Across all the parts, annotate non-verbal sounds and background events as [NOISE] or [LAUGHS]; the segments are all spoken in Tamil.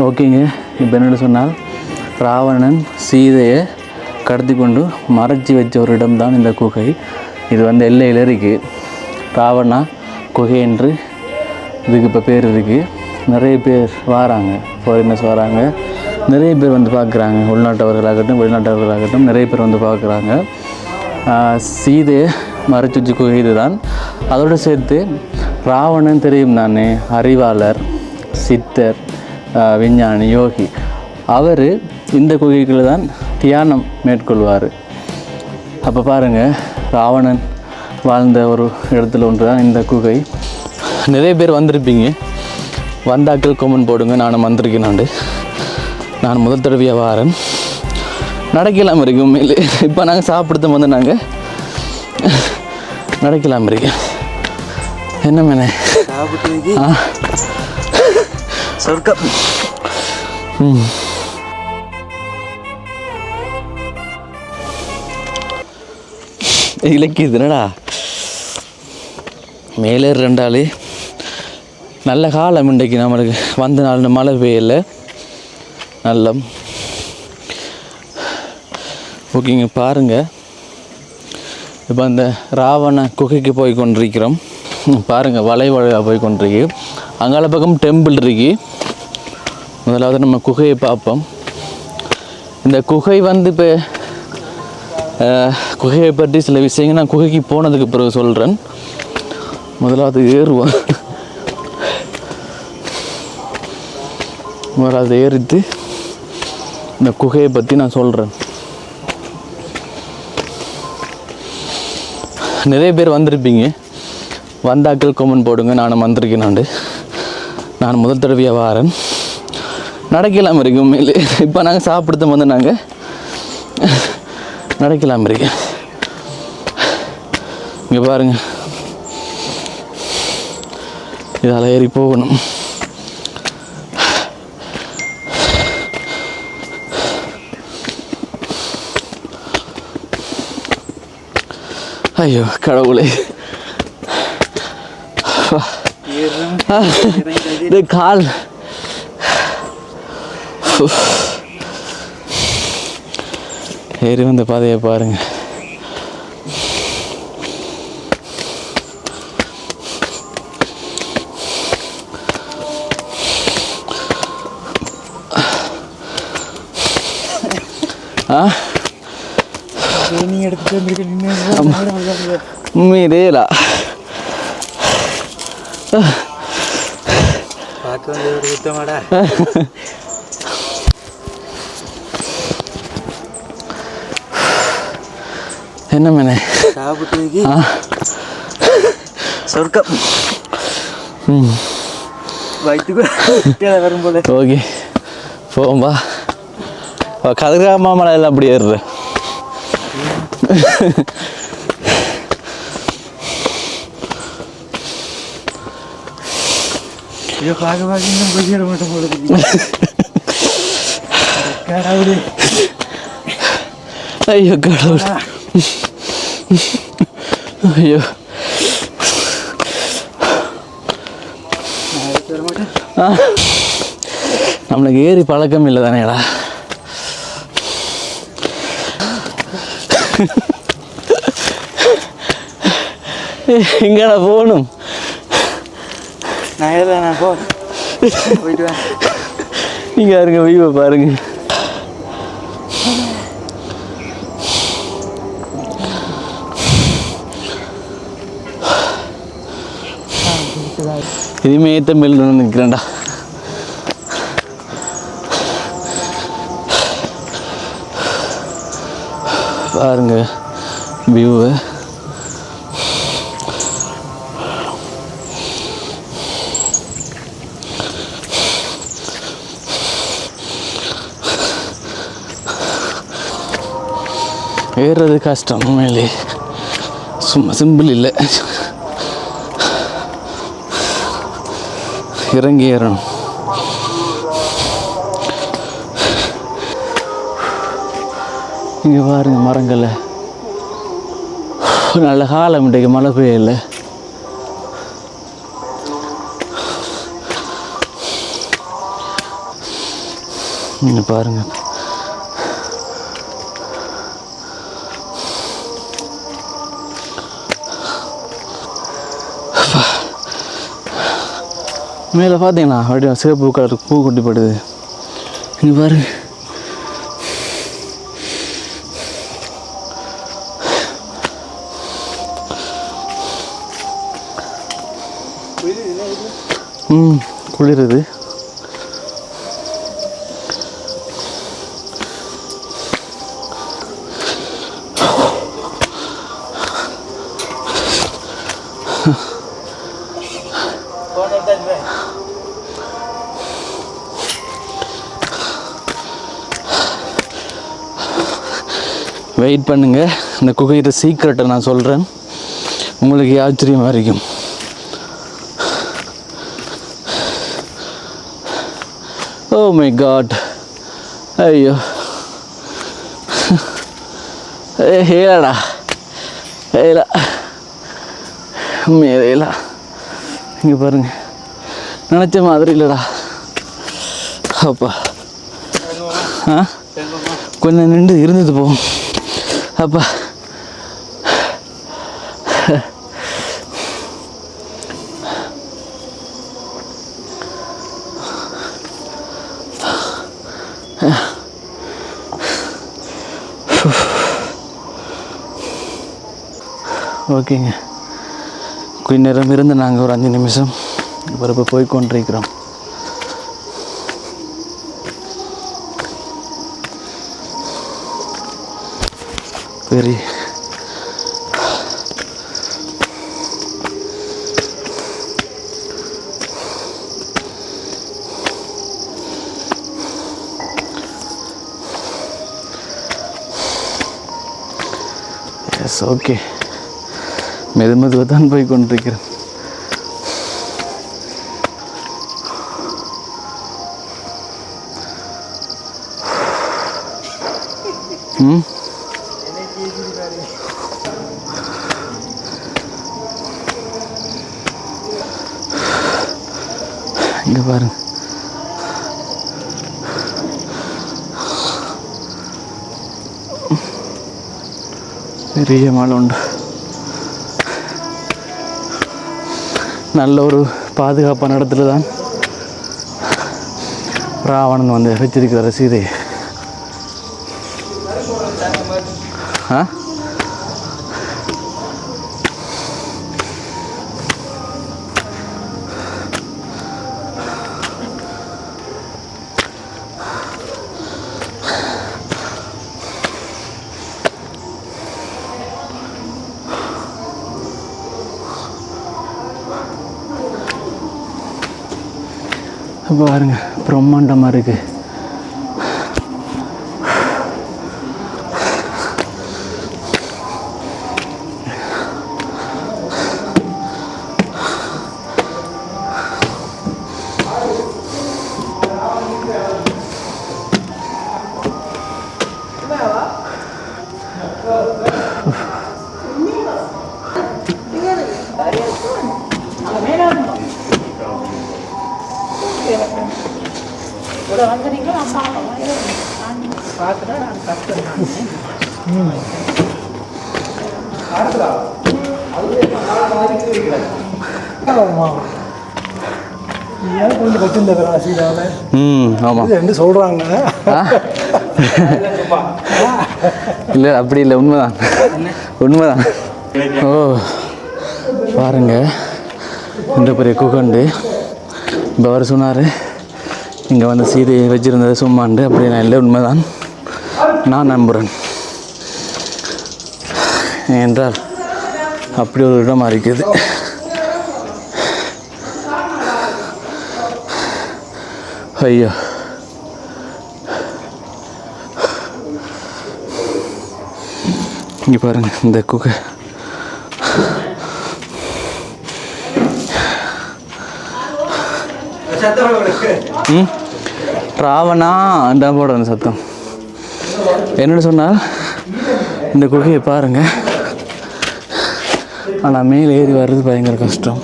ஓகேங்க. இப்போ என்னென்னு சொன்னால் ராவணன் சீதையை கடத்தி கொண்டு மறைச்சி வச்ச ஒரு இடம்தான் இந்த குகை. இது வந்து எல்லையில் இருக்குது ராவணா குகை என்று இதுக்கு இப்போ பேர் இருக்குது நிறைய பேர் வராங்க. ஃபாரினர்ஸ் வராங்க. நிறைய பேர் வந்து பார்க்குறாங்க உள்நாட்டவர்களாகட்டும் வெளிநாட்டவர்களாகட்டும் நிறைய பேர் வந்து பார்க்குறாங்க சீதையை மறைச்சி வச்சு குகை இதுதான். அதோடு சேர்த்து ராவணன் தெரியும் தானே அறிவாளர் சித்தர் விஞ்ஞானி யோகி. அவர் இந்த குகைக்குள்ள தான் தியானம் மேற்கொள்வார். அப்போ பாருங்கள் ராவணன் வாழ்ந்த ஒரு இடத்துல ஒன்று தான் இந்த குகை. நிறைய பேர் வந்திருப்பீங்க. வந்தாக்கள் கொமன் போடுங்க நானும் வந்திருக்கேனாண்டு நான் முதல் தடவையாக வாரேன். நடக்கலாம் இருக்கு உண்மையில். இப்போ நாங்கள் சாப்பிடுத்த வந்து நாங்கள் நடக்கலாம் இருக்கு. என்ன மேனே? ஆ. சொர்க்கம். ம். இலக்கியது என்னடா? மேலே ரெண்டாலே நல்ல காலம் இன்றைக்கு நம்மளுக்கு. வந்த நாள் மழை பெய்யல. நல்ல ஓகேங்க பாருங்க. இப்போ அந்த ராவண குகைக்கு போய் கொண்டிருக்கிறோம். பாருங்கள் வலை போய் கொண்டிருக்கு. அங்கால பக்கம் டெம்பிள் இருக்கு. முதலாவது நம்ம குகையை பார்ப்போம். இந்த குகை வந்து இப்போ குகையை பற்றி சில விஷயங்கள் நான் குகைக்கு போனதுக்கு பிறகு சொல்கிறேன் முதலாவது ஏறுவோம். முதலாவது ஏறித்து இந்த குகையை பற்றி நான் சொல்கிறேன் நிறைய பேர் வந்திருப்பீங்க. வந்தாக்கள் கொமன் போடுங்க நானும் வந்திருக்கேன் நான். நான் முதல் தடவையாக வாரேன். நடக்கலாம் இருக்கு உண்மையில் இப்போ நாங்கள் சாப்பிடுத்த வந்து நாங்கள் நடக்கலாம் இருக்கு. இங்கே பாருங்க. இதால் ஏறி போகணும். ஐயோ கடவுளே. இது கால். ஏறி வந்த பாதையை பாருங்க. ஆ? உண்மையிலேலா பார்க்க வந்து ஒரு குத்தமாடா [LAUGHS] என்ன மேனே? சாப்பிட்டு சொர்க்கம். ம். வயிற்றுக்கு கீழே வரும் போல. ஓகே. போவோம்பா கதிராமா மலையில் அப்படி ஏறுற ஐயோ பார்க்க பார்க்க இன்னும் சேர மாட்டோம் போல. கடவுளே ஐயோ கடவுள் ஐயோ நம்மளுக்கு ஏறி பழக்கம் இல்லை தானேடா எங்கடா போகணும் நான் ஏதா நான் போ. போயிட்டு நீங்கள் நீங்க வீவை வியூவை பாருங்க. இனிமே ஏற்ற மேல் நிற்கிறேன்டா பாருங்க வியூவை ஏறுறது கஷ்டம் உண்மையிலே. சும்மா சிம்பிள் இல்லை. இறங்கி ஏறணும். இங்கே பாருங்க மரங்களை. நல்ல காலம் இன்றைக்கு மழை பெய்யல. இங்கே பாருங்கள் மேலே பார்த்தீங்களா அப்படியே சிவப்பு கலர் பூ கொட்டி படுது இங்கே பாரு. ம் குளிருது. வெயிட் பண்ணுங்கள் இந்த குகையிற சீக்ரெட்டை நான் சொல்கிறேன் உங்களுக்கு ஆச்சரியமாக இருக்கும். ஓ மை காட் ஐயோ. ஏ ஹேலடா ஏலா. மேலேலா இங்கே பாருங்கள் நினச்ச மாதிரி இல்லைடா. அப்பா. ஆ? கொஞ்சம் நின்று இருந்தது போகும் அப்பா. ஓகேங்க. கொஞ்ச நேரம் இருந்து நாங்கள் ஒரு அஞ்சு நிமிஷம். பிறப்பு போய் கொண்டிருக்கிறோம் ஓகே. மெது மெதுவாக தான் போய் கொண்டிருக்கிறேன். ம்? இங்கே பாருங்க. பெரிய மலை உண்டு. நல்ல ஒரு பாதுகாப்பான இடத்துல தான் ராவணன் வந்து வச்சிருக்கிறார் சீதையை. ஆ? பாருங்கள் பிரம்மாண்டமாக இருக்குது கொஞ்சம் சீதாவை ம் ஆமாம் ரெண்டு சொல்கிறாங்க இல்லை அப்படி இல்லை உண்மைதான். உண்மைதான். ஓ பாருங்க. இந்த பெரிய குகண்டு. இப்போ அவர் சொன்னார் இங்கே வந்து சீதையை வச்சிருந்தது சும்மாண்டு அப்படிலாம் இல்லை உண்மைதான். நான் நம்புகிறேன் என்றால் அப்படி ஒரு இடமா இருக்குது ஐயோ. இங்கே பாருங்க இந்த குகை. ராவணா அந்த போட அந்த சத்தம். என்னன்னு சொன்னால் இந்த குகையை பாருங்க. ஆனால் மேலே ஏறி வர்றது பயங்கர கஷ்டம்.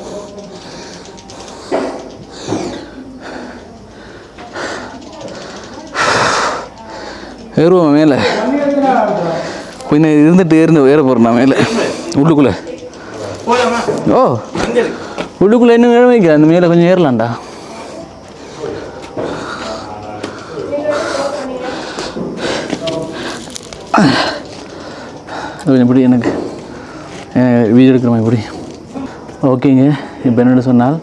ஏறுவோம் மேலே. கொஞ்சம் இருந்துட்டு ஏறிந்து ஏற போகிறேன் நான் மேலே. உள்ளுக்குள்ளே. ஓ உள்ளுக்குள்ளே இன்னும் ஏற வைக்க அந்த மேலே கொஞ்சம் ஏறலாம்டா. கொஞ்சம் இப்படி எனக்கு வீடியோ எடுக்கிற மாதிரி இப்படி. ஓகேங்க இப்போ என்னென்னு சொன்னால்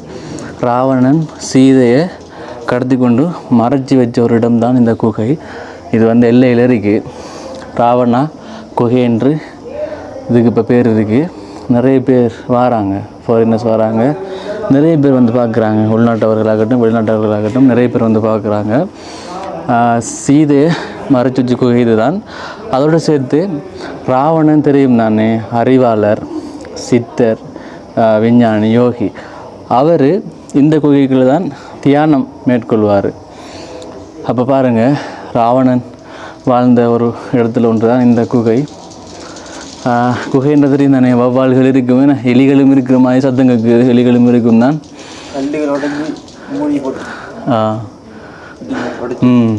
ராவணன் சீதையை கடத்தி கொண்டு மறைச்சி வச்ச ஒரு இடம்தான் இந்த குகை. இது வந்து எல்லையில் இருக்குது ராவணா குகை என்று இதுக்கு இப்போ பேர் இருக்குது நிறைய பேர் வராங்க ஃபாரினர்ஸ் வராங்க. நிறைய பேர் வந்து பார்க்குறாங்க உள்நாட்டவர்களாகட்டும் வெளிநாட்டவர்களாகட்டும் நிறைய பேர் வந்து பார்க்குறாங்க சீதையை மறைச்சு வச்ச குகை இதுதான். அதோடு சேர்த்து ராவணன் தெரியும் தானே அறிவாளர் சித்தர் விஞ்ஞானி யோகி. அவர் இந்த குகைக்குள்ள தான் தியானம் மேற்கொள்வார். அப்போ பாருங்கள் ராவணன் வாழ்ந்த ஒரு இடத்துல ஒன்று தான் இந்த குகை. குகைன்ற தெரியும் தானே வவ்வால்கள் இருக்கும் எலிகளும் இருக்கிற மாதிரி சத்தம் கேட்குது எலிகளும் இருக்கும் தான். ஆ. ம்.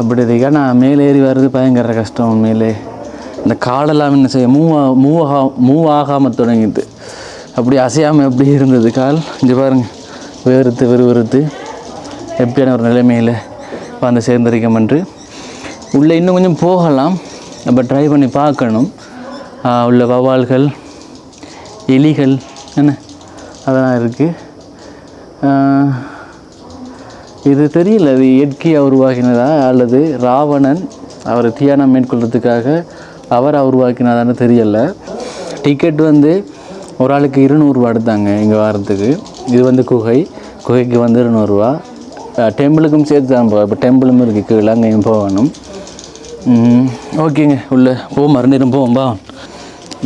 அப்படி இது ஏன்னா மேலே ஏறி வர்றது பயங்கர கஷ்டம் மேலே இந்த காலெல்லாம் என்ன செய்ய மூவ் மூவாகா மூவ் ஆகா மூவ் ஆகாமல் தொடங்கிது அப்படி அசையாமல் எப்படி இருந்தது? கால் இங்கே பாருங்க. வேறுத்து விறுவிறுத்து. எப்படியான ஒரு நிலைமையில் வந்து சேர்ந்திருக்கமென்று உள்ளே இன்னும் கொஞ்சம் போகலாம். அப்போ ட்ரை பண்ணி பார்க்கணும். உள்ள வவால்கள் எலிகள் என்ன? அதெல்லாம் இருக்குது இது தெரியல அது இயற்கையாக உருவாக்கினதா அல்லது ராவணன் அவர் தியானம் மேற்கொள்றதுக்காக அவர் உருவாக்கினதான்னு தெரியல. டிக்கெட் வந்து ஒரு ஆளுக்கு இருநூறுவா எடுத்தாங்க இங்கே வாரத்துக்கு. இது வந்து குகை. குகைக்கு வந்து இருநூறுவா டெம்பிளுக்கும் சேர்த்து தான் போவோம் இப்போ டெம்பிளும் இருக்குது கீழே அங்கேயும் போகணும். ஓகேங்க உள்ளே போ மறுநேரம் போவோம் பா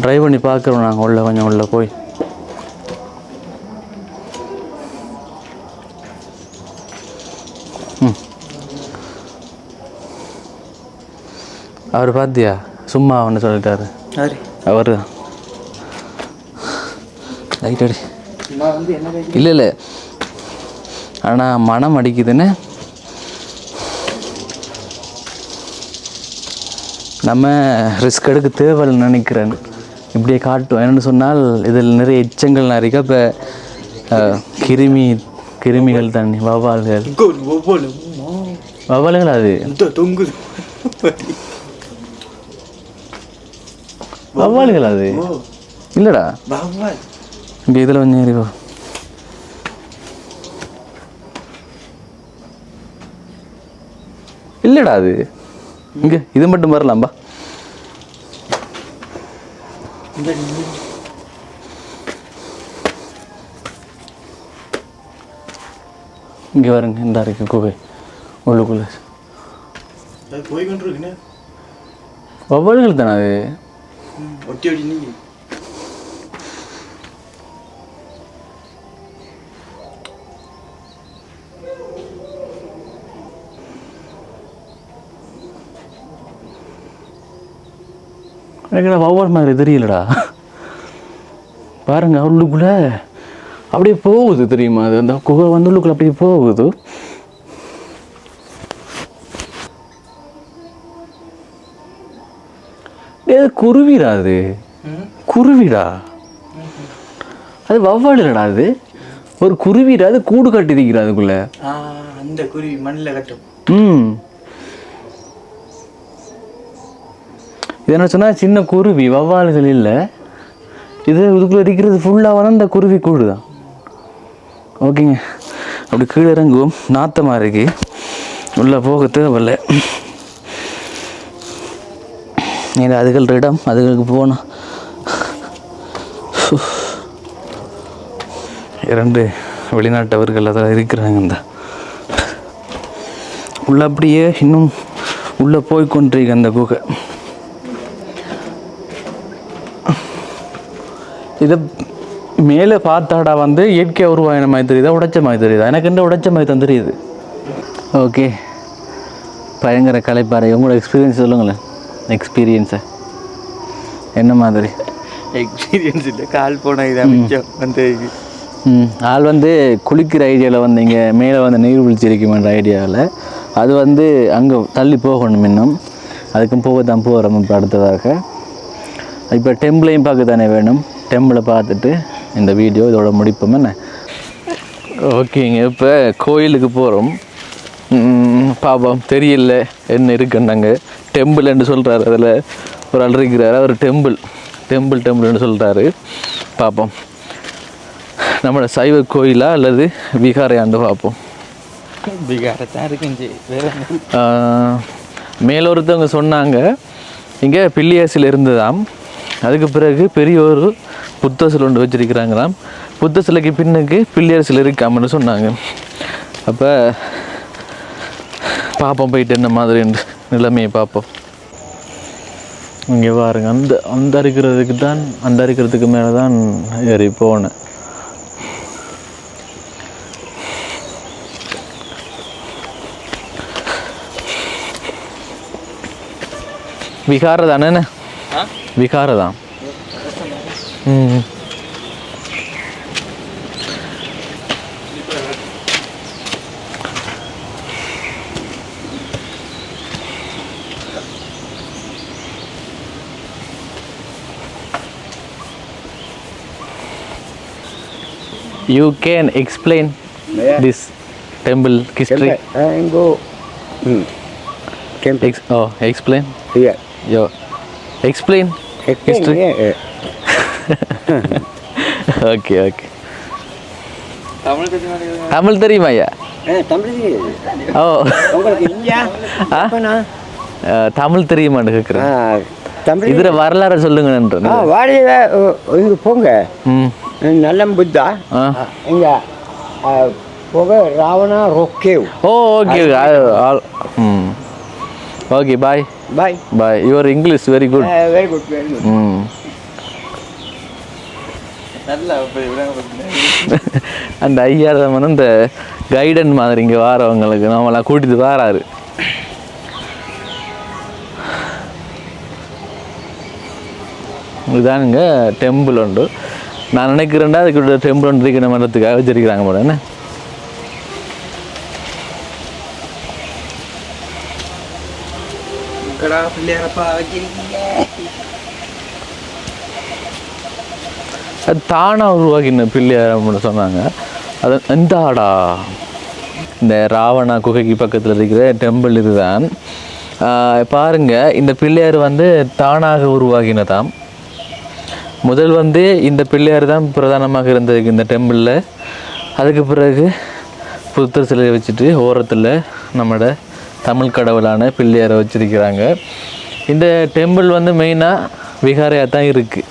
ட்ரைவ் பண்ணி பார்க்குறோம் நாங்கள் உள்ளே கொஞ்சம் உள்ளே போய். அவர் பார்த்தியா சும்மா ஒன்று சொல்லிட்டாரு. அவர். லைட் அடி. பேசி இல்லை இல்லை. ஆனால் மனம் அடிக்குதுன்னு நம்ம ரிஸ்க் எடுக்க தேவைன்னு நினைக்கிறேன். இப்படியே காட்டும். என்னென்னு சொன்னால் இதில் நிறைய எச்சங்கள்லாம் இருக்கு. இப்போ கிருமி கிருமிகள் தண்ணி வவ்வால்கள். வவ்வால்கள் அது? தொங்குது. வவ்வால்கள் அது? இல்லைடா. பாபா இங்கே இதில் கொஞ்சம் ஏறி வா. இல்லைடா அது. இங்கே இது மட்டும் வரலாம்பா இங்கே வருங்க இந்த இருக்கு குகை. உள்ளுக்குள்ளே. வவ்வால்கள் தானே அது? ஒட்டி ஒட்டி நீங்க எனக்கு வவ்வால் மாதிரி தெரியலடா. பாருங்க உள்ளுக்குள்ளே அப்படியே போகுது தெரியுமா? அது அந்த குகை வந்து உள்ளுக்குள்ளே அப்படியே போகுது டேய், அது குருவிடா அது குருவிடா. அது வவ்வால் இல்லடா அது. ஒரு குருவிடா அது கூடு கட்டி இருக்கிற அதுக்குள்ள. அந்த குருவி மண்ணில் கட்டும். ம். இது என்ன சொன்னால் சின்ன குருவி வவ்வால்கள் இல்லை. இது இதுக்குள்ளே இருக்கிறது ஃபுல்லாக வந்து அந்த குருவி கூடு தான். ஓகேங்க. அப்படி கீழே இறங்குவோம். நாத்தமாக இருக்கு. உள்ளே போக தேவையில்ல. இது அதுகள் இடம் அதுகளுக்கு போகணும். இரண்டு வெளிநாட்டவர்கள் அதில் இருக்கிறாங்க இந்த. உள்ள அப்படியே இன்னும் உள்ளே போய் கொண்டிருக்கு அந்த குகை. இதை மேலே பார்த்தாடா வந்து இயற்கை உருவாயின மாதிரி தெரியுதா உடைச்ச மாதிரி தெரியுதா? எனக்கு என்ன உடைச்ச மாதிரி தான் தெரியுது. ஓகே. பயங்கர கலைப்பாறை. உங்களோட எக்ஸ்பீரியன்ஸ் சொல்லுங்களேன். எக்ஸ்பீரியன்ஸை என்ன மாதிரி? எக்ஸ்பீரியன்ஸ் இல்லை கால் போன இதாக மிச்சம் வந்து ம் ஆள் வந்து குளிக்கிற ஐடியாவில் வந்தீங்க மேலே வந்து நீர் வீழ்ச்சி இருக்குமென்ற ஐடியாவில் அது வந்து அங்கே தள்ளி போகணும் இன்னும். அதுக்கும் போக தான் போகிறோம் இப்போ அடுத்ததாக. இப்போ டெம்பிளையும் பார்க்க தானே வேணும். டெம்பிளை பார்த்துட்டு இந்த வீடியோ இதோட முடிப்போம் என்ன? ஓகேங்க இப்போ கோயிலுக்கு போகிறோம் பாப்போம் தெரியல. என்ன இருக்குன்னாங்க. டெம்பிள்னு சொல்கிறாரு அதில் ஒரு ஆள் இருக்கிறாரு. அவர் டெம்பிள் டெம்பிள் டெம்பிள்னு சொல்கிறாரு பார்ப்போம் நம்மளோட சைவ கோயிலா அல்லது விகாரையாண்டு பார்ப்போம் பிகாரத்தான் இருக்குஞ்சி மேலொருத்தவங்க சொன்னாங்க. இங்கே பில்லியாசில் இருந்ததாம். அதுக்கு பிறகு பெரிய ஒரு புத்த சிலை ஒன்று வச்சிருக்கிறாங்களாம். புத்த சிலைக்கு பின்னுக்கு பிள்ளையார் சிலை இருக்காமன்னு சொன்னாங்க. அப்போ பார்ப்போம் போயிட்டு என்ன மாதிரி நிலைமையை பார்ப்போம். இங்கே பாருங்க அந்த அந்த அறுக்கிறதுக்கு தான் அந்த அறுக்கிறதுக்கு மேலே தான் ஏறி போனேன். விகார தானே விகார தான் ம். You can explain Yeah. this temple history. and go hmm. temple Ex- oh, explain. here. Yo, explain Explain, history. yeah, yeah. okay, okay. Tamil தெரியுமா ஐயா Eh, தமிழ் ஓ தெரியுமான்னு கேட்குறேன் தமிழ் இதில் வரலாறு சொல்லுங்க போங்க ம் நல்லம் புத்தா? ம். Okay bye bye bye your English very good very good very good ம் நல்லா அப்படி விடாம அந்த ஐயா வந்து இந்த கைடன் மாதிரி இங்கே வாரவங்களுக்கு நம்மளாம் கூட்டிட்டு வாராரு. இதானுங்க டெம்பிள் உண்டு. நான் நினைக்கிறேன்டா அதுக்கு டெம்பிள் இருக்கிற மன்றத்துக்காக வச்சிருக்கிறாங்க போல. என்ன? அது தானாக உருவாக்கின பிள்ளையார் அப்படின்னு சொன்னாங்க. அது இந்த ஆடா இந்த ராவணா குகைக்கு பக்கத்தில் இருக்கிற டெம்பிள் இதுதான். ஆஹ் பாருங்க இந்த பிள்ளையார் வந்து தானாக உருவாகினதாம் முதல் வந்து இந்த பிள்ளையார் தான் பிரதானமாக இருந்தது இந்த டெம்பிளில் அதுக்கு பிறகு புத்தர் சிலையை வச்சுட்டு ஓரத்தில் நம்மளோட தமிழ் கடவுளான பிள்ளையாரை வச்சிருக்கிறாங்க. இந்த டெம்பிள் வந்து மெயினாக விகாரையாக தான் இருக்குது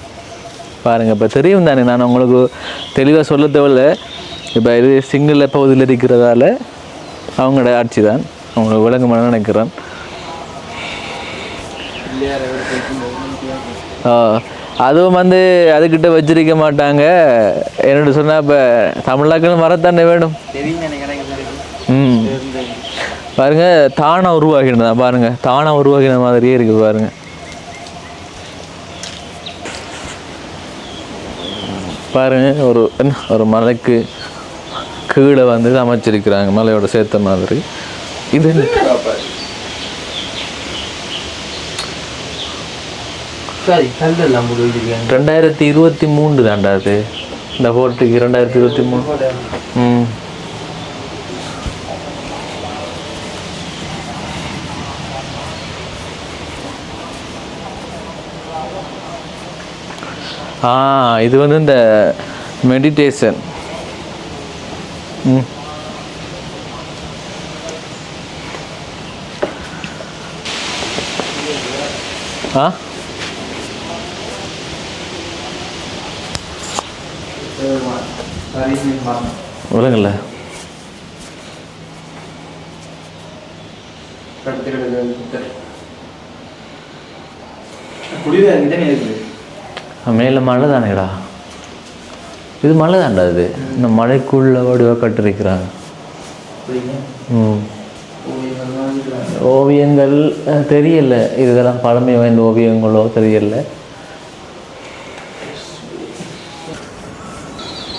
பாருங்கள் இப்போ தெரியும் தானே நான் உங்களுக்கு தெளிவாக சொல்ல தேவையில்ல. இப்போ இது சிங்கள பகுதியில் இருக்கிறதால அவங்களோட ஆட்சி தான். அவங்களுக்கு விளங்குமான நினைக்கிறேன். அதுவும் வந்து அதுக்கிட்ட வச்சிருக்க மாட்டாங்க. என்னோட சொன்னால் இப்போ தமிழாக்கள் மரத்தானே வேணும். ம். பாருங்க தானா உருவாகினதான் பாருங்க. தானா உருவாகின மாதிரியே இருக்கு பாருங்க. பாருங்க ஒரு என்ன ஒரு மலைக்கு கீழே வந்து அமைச்சிருக்கிறாங்க மலையோட சேர்த்த மாதிரி. இது சரி வச்சிருக்காங்க ரெண்டாயிரத்தி இருபத்தி மூணு தாண்டா அது. இந்த போட்டுக்கு ரெண்டாயிரத்தி இருபத்தி மூணு. ம். ஆ இது வந்து இந்த மெடிடேஷன். ம். ஆ? விலங்கல்ல மேலே மலை தானேடா இது மலை தான்டா இது இந்த மலைக்குள்ள வடிவாக கட்டிருக்கிறாங்க. ஓவியங்கள் தெரியல. இதெல்லாம் பழமை வாய்ந்த ஓவியங்களோ தெரியல.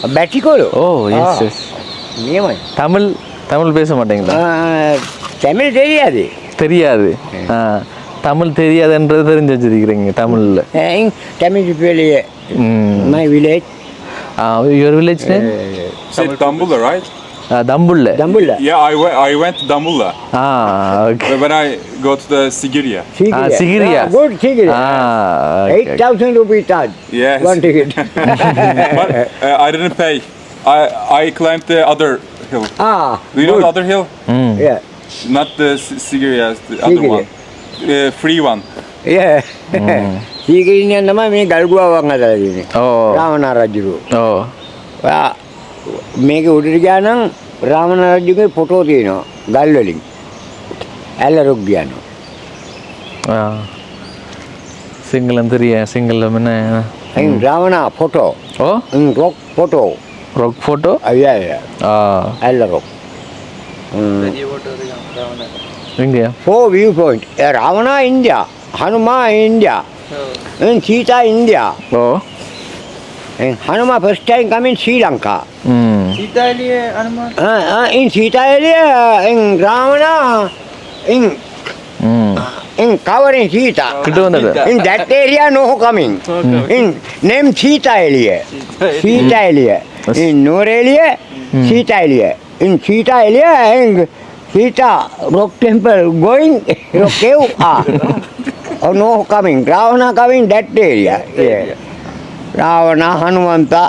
பேட்டிக்கோலோ ஓ எஸ் எஸ் நியமன் தமிழ் தமிழ் பேச மாட்டீங்களா? தமிழ் தெரியாது. தெரியாது. ஆ. தமிழ் தெரியாதுன்றது தெரிஞ்சு வச்சிருக்கிறீங்க தமிழில். தமிழ் பேலையே. ம். Village your village name Say Ah, Dambulla. Dambulla. Yeah, I, went. I went to Ah, okay. when I go to the Sigiriya. Sigiriya. Ah, Sigiriya. Ah, good Sigiriya. Ah, okay. Eight thousand rupees charge. Yes. One ticket. [LAUGHS] But uh, I didn't pay. I I climbed the other hill. ah. Do you know the other hill? Hmm. Yeah. Not the Sigiriya, the other one. Sigiriya. Uh, free one. Yeah. Hmm. [LAUGHS] Sigiriya nama ini Galgua orang ada ini. Oh. ರಾಮನಾರಾಜರು මේක උඩට ගියා නම් රාවණ රජුගේ ෆොටෝ තියෙනවා ගල් වලින්. ඇලරුක් ගියානවා. ආ. සිංහලෙන් තිරිය සිංහලම නෑ. අයින් රාවණ ෆොටෝ. ඕ? ම් රොක් ෆොටෝ. Rock photo? අයියා අයියා. ආ. ඇලරුක්. ම්. India. Four viewpoint. Ravana India, Hanuma And Hanuma first time come in Sri Lanka. Mm. Sita Elie, Hanuma? Uh, uh, in Sita Elie, in Ramana, in mm. in covering Sita. in that area no coming. Okay. In name Sita Elie. Sita Elie. In Norelie, mm. Sita Elie. In Sita Elie, in Sita rock temple going, rock cave, ah. oh, no coming. Ravana coming that area. That area. Yeah. Ravana Hanumanta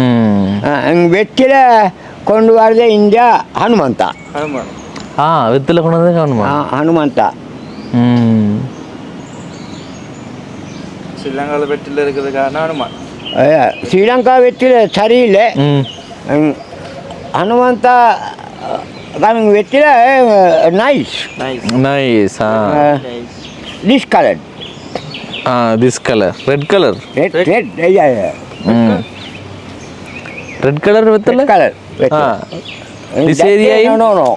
ம். வெற்றில கொண்டு வரது இந்தியா ஹனுமந்தா. ஆ வித்தில் கொண்டு வந்து காணுமா ஆ, ஹனுமந்தா. ஸ்ரீலங்காவில் வெற்றியில் இருக்கிறதுக்கான அனுமான் ஐயா, ஸ்ரீலங்கா வெற்றில சரியில்லை. ஹனுமந்தா வெற்றில நைஸ் நைஸ் நைஸ் ஆ. Nice this colour ah this colour red colour red red red colour வித்தில் colour ஆ. area in- no no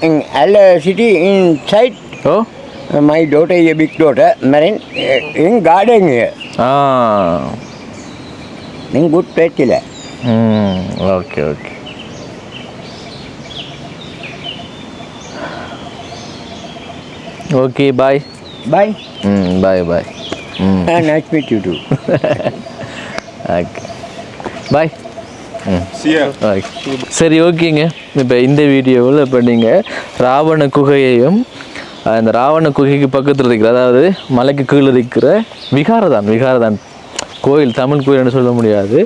in அல்ல city inside oh my a big daughter marine in garden here. ஆ. In good வெற்றில ம் okay okay okay bye bye ம் bye bye nice meet you too okay bye சரி ஓகேங்க. இப்போ இந்த வீடியோவில் இப்போ நீங்கள் ராவண குகையையும் அந்த ராவண குகைக்கு பக்கத்தில் இருக்கிற அதாவது மலைக்கு கீழே இருக்கிற விகாரதான் விகாரதான். கோயில் தமிழ் கோயில்னு சொல்ல முடியாது.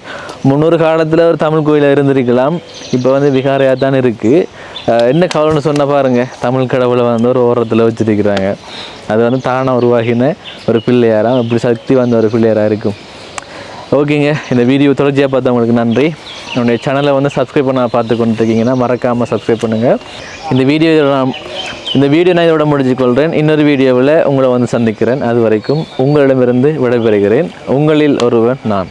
முன்னொரு காலத்தில் ஒரு தமிழ் கோயிலாக இருந்திருக்கலாம். இப்போ வந்து விகாரையாக தான் இருக்குது என்ன கவலைன்னு சொன்ன பாருங்கள் தமிழ் கடவுளை வந்து ஒரு ஓரத்தில் வச்சிருக்கிறாங்க. அது வந்து தானாக உருவாகின ஒரு பிள்ளையாராக இப்படி சக்தி வந்த ஒரு பிள்ளையாராக இருக்கும். ஓகேங்க இந்த வீடியோ தொடர்ச்சியாக பார்த்தவங்களுக்கு நன்றி. என்னுடைய சேனலை வந்து சப்ஸ்கிரைப் பண்ண பார்த்து கொண்டுருக்கீங்கன்னா மறக்காமல் சப்ஸ்கிரைப் பண்ணுங்கள் இந்த வீடியோ நான் இந்த வீடியோ நான் இதோட முடிச்சுக்கொள்கிறேன் இன்னொரு வீடியோவில் உங்களை வந்து சந்திக்கிறேன். அது வரைக்கும் உங்களிடமிருந்து விடைபெறுகிறேன். உங்களில் ஒருவன் நான்.